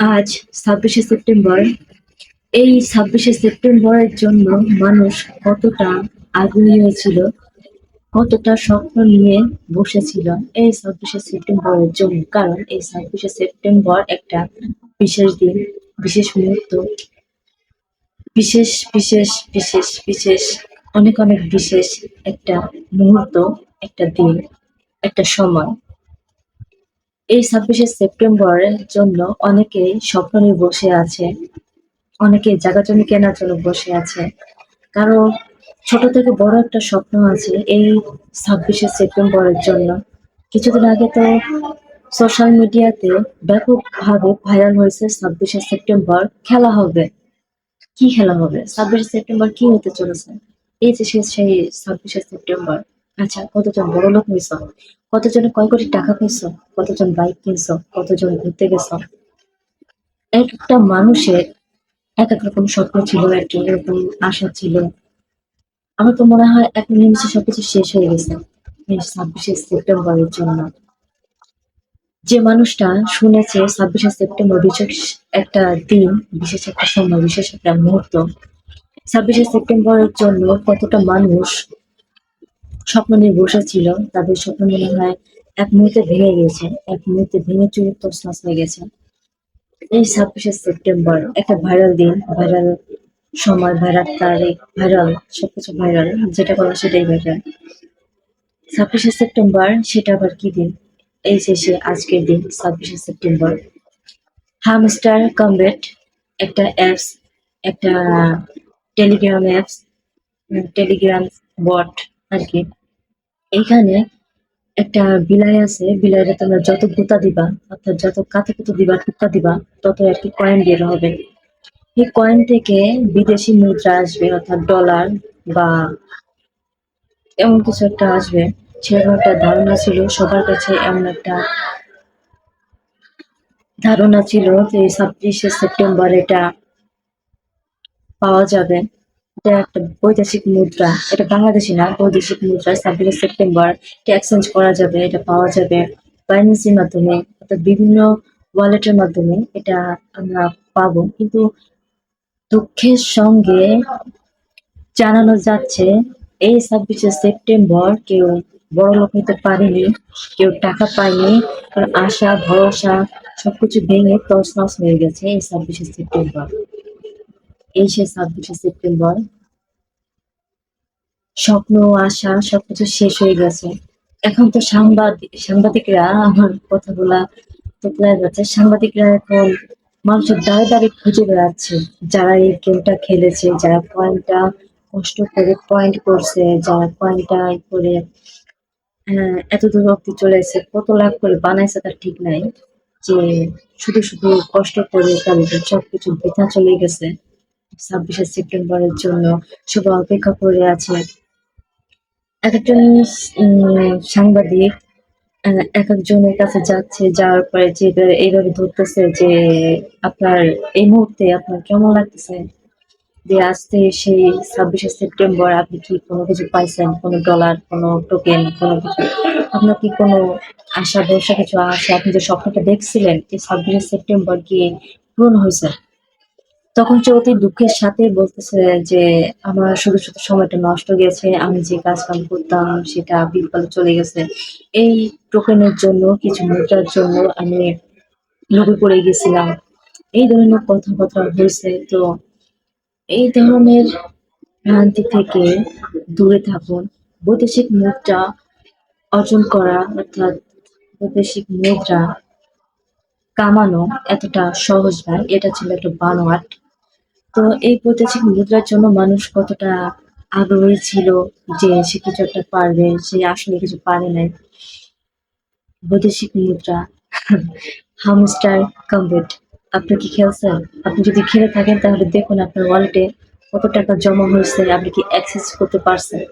আজ ছাব্বিশে সেপ্টেম্বর। এই ছাব্বিশে সেপ্টেম্বরের জন্য মানুষ কতটা আগ্রহী হয়েছিল, কতটা স্বপ্ন নিয়ে বসেছিল এই ছাব্বিশে সেপ্টেম্বরের জন্য। কারণ এই ছাব্বিশে সেপ্টেম্বর একটা বিশেষ দিন, বিশেষ মুহূর্ত, বিশেষ বিশেষ বিশেষ বিশেষ, অনেক অনেক বিশেষ একটা মুহূর্ত, একটা দিন, একটা সময়। এই ছাব্বিশে সেপ্টেম্বরের জন্য অনেকেই স্বপ্ন নিয়ে বসে আছে। অনেকে জায়গা জমি কেনার জন্য বসে আছে। কারও ছোট থেকে বড় একটা স্বপ্ন আছে এই ছাব্বিশে সেপ্টেম্বরের জন্য। কিছুদিন আগে তো সোশ্যাল মিডিয়াতে ব্যাপকভাবে ভাইরাল হয়েছে ছাব্বিশে সেপ্টেম্বর, খেলা হবে। কি খেলা হবে? ছাব্বিশে সেপ্টেম্বর কি হতে চলেছে? এই যে সেই ছাব্বিশে সেপ্টেম্বর। আচ্ছা কতজন বড় লোক হয়েছ? কতজনে কয় কোটি টাকা পেয়েছ কতজন বাইক কিনছো? কতজন ঘুরতে গেছ? একটা মানুষের এক এক রকম স্বপ্ন ছিল এক রকম আশা ছিল। আমার তো মনে হয় এক নিমিষে সবকিছু শেষ হয়ে গেছে ছাব্বিশে সেপ্টেম্বরের জন্য। যে মানুষটা শুনেছে ছাব্বিশে সেপ্টেম্বর বিশেষ একটা দিন, বিশেষ একটা সময়, বিশেষ একটা মুহূর্ত। ছাব্বিশে সেপ্টেম্বরের জন্য কতটা মানুষ স্বপ্ন নিয়ে বসেছিল, তাদের স্বপ্ন মনে হয় এক মুহূর্তে ভেঙে গেছে এক মুহূর্তে ভেঙে চুরি তছনছ হয়ে গেছে। এই ছাব্বিশে সেপ্টেম্বর, একটা ভাইরাল দিন ভাইরাল সময় ভাইরাল তারিখ ভাইরাল সবকিছু ভাইরাল যেটা বলা সেটাই ভাইরাল ছাব্বিশে সেপ্টেম্বর, সেটা আবার কি দিন? এই শেষে আজকের দিন, ছাব্বিশে সেপ্টেম্বর। হামস্টার কমবেট একটা অ্যাপস একটা টেলিগ্রাম অ্যাপস টেলিগ্রাম বট আর কি। এইখানে একটা বিলাই আছে বিলাইরে তোমরা যত গুতা দিবা, অর্থাৎ যত কাতে কুতো দিবা টুকা দিবা তত আর কি কয়েন বের হবে। এই কয়েন থেকে বিদেশি মুদ্রা আসবে, অর্থাৎ ডলার বা এমন কিছু একটা আসবে। সেরকম একটা ধারণা ছিল, সবার কাছে এমন একটা ধারণা ছিল যে ছাব্বিশে সেপ্টেম্বর এটা পাওয়া যাবে। এটা একটা বৈদেশিক মুদ্রা। এটা বাংলাদেশি না, বৈদেশিক মুদ্রা। ছাব্বিশে সেপ্টেম্বর এটা এক্সচেঞ্জ করা যাবে, এটা পাওয়া যাবে বাইন্যান্সির মাধ্যমে, অর্থাৎ বিভিন্ন ওয়ালেটের মাধ্যমে এটা আমরা পাবো। কিন্তু দুঃখের সঙ্গে জানানো যাচ্ছে, এই ছাব্বিশে সেপ্টেম্বর কেউ বড় লোক হতে পারেনি, কেউ টাকা পায়নি আশা, ভরসা সবকিছু ভেঙে তছনছ হয়ে গেছে এই ছাব্বিশে সেপ্টেম্বর। এই সে ছাব্বিশে সেপ্টেম্বর। স্বপ্ন আশা সবকিছু শেষ হয়ে গেছে। এখন তো সাংবাদিক সাংবাদিকরা আমার কথাগুলা তোলা যাচ্ছে। সাংবাদিকরা এখন মানুষের দাঁড়ে দাঁড়িয়ে খুঁজে বেড়াচ্ছে। যারা এই গেমটা খেলেছে যারা পয়েন্টটা কষ্ট করে পয়েন্ট করছে যারা পয়েন্টটা করে আহ, এত দূর অব্দি চলে এসেছে কত লাখ করে বানাইছে তার ঠিক নাই। যে শুধু শুধু কষ্ট করে তাদের সবকিছু বৃথা চলে গেছে। ছাব্বিশে সেপ্টেম্বরের জন্য সবাই অপেক্ষা করে আছে এক একজন সাংবাদিক এক একজনের কাছে যাচ্ছে, যাওয়ার পরে যে এইভাবে ধরতেছে যে আপনার এই মুহূর্তে আপনার কেমন লাগতেছে? যে আসতে সেই ছাব্বিশে সেপ্টেম্বর আপনি কি কোনো কিছু পাইছেন? কোনো ডলার কোনো টোকেন কোনো কিছু? আপনার কি কোনো আশা, ভরসা কিছু আছে? আপনি যে স্বপ্নটা দেখছিলেন, এই ছাব্বিশে সেপ্টেম্বর কি পূরণ হয়েছে? তখন অতি দুঃখের সাথে বলতেছে যে, আমার শুধু শুধু সময়টা নষ্ট গেছে, আমি যে কাজ কাম করতাম সেটা বিফলে চলে গেছে। এই টোকেনের জন্য, কিছু মুদ্রার জন্য আমি লোভে পড়ে গেছিলাম। এই ধরনের কথাবার্তা হয়েছে। তো এই ধরনের ভ্রান্তি থেকে দূরে থাকুন। বৈদেশিক মুদ্রা অর্জন করা, অর্থাৎ বৈদেশিক মুদ্রা কামানো এতটা সহজ নয়। এটা ছিল একটা বানোয়াট। তো এই বৈদেশিক মুদ্রার জন্য মানুষ কতটা আগ্রহী ছিল যে সে কিছু একটা পারবে, সে আসলে কিছু পারে নাই? বৈদেশিক মুদ্রা হামস্টার কমবেট আপনি কি খেলছেন আপনি যদি খেলে থাকেন তাহলে দেখুন আপনার ওয়ালেটে কত টাকা জমা হয়েছে, আপনি কি অ্যাক্সেস করতে পারছেন?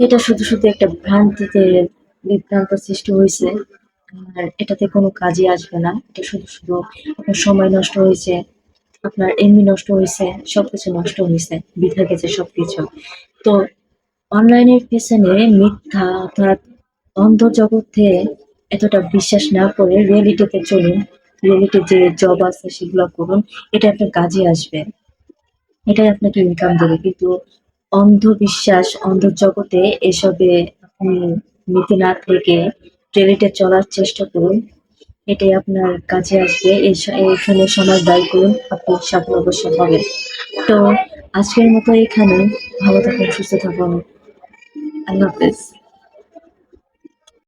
এটা শুধু শুধু একটা ভ্রান্তিতে বিভ্রান্ত সৃষ্টি হয়েছে। আর এটাতে কোনো কাজে আসবে না। এটা শুধু শুধু আপনার সময় নষ্ট হয়েছে। আপনার এমনি নষ্ট হয়েছে, সবকিছু নষ্ট হয়েছে, বৃথা গেছে সবকিছু। তো অনলাইনের পেছনে মিথ্যা অর্থাৎ অন্ধ জগতে এতটা বিশ্বাস না করে রিয়েলিটিতে চলুন রিলেটেড যে জব আছে সেগুলো করুন, এটা আপনার কাজে আসবে। এটাই আপনাকে ইনকাম দেবে। কিন্তু অন্ধবিশ্বাস অন্ধ জগতে এসবে আপনি নিতে না থেকে রিলেটেড চলার চেষ্টা করুন। এটাই আপনার কাছে আসবে। এখানে সময় ব্যয় করুন, আপনি সাফল্য অবশ্যই হবেন তো আজকের মতো এখানে ভালো থাকুন, সুস্থ থাকুন। আল্লাহ হাফেজ।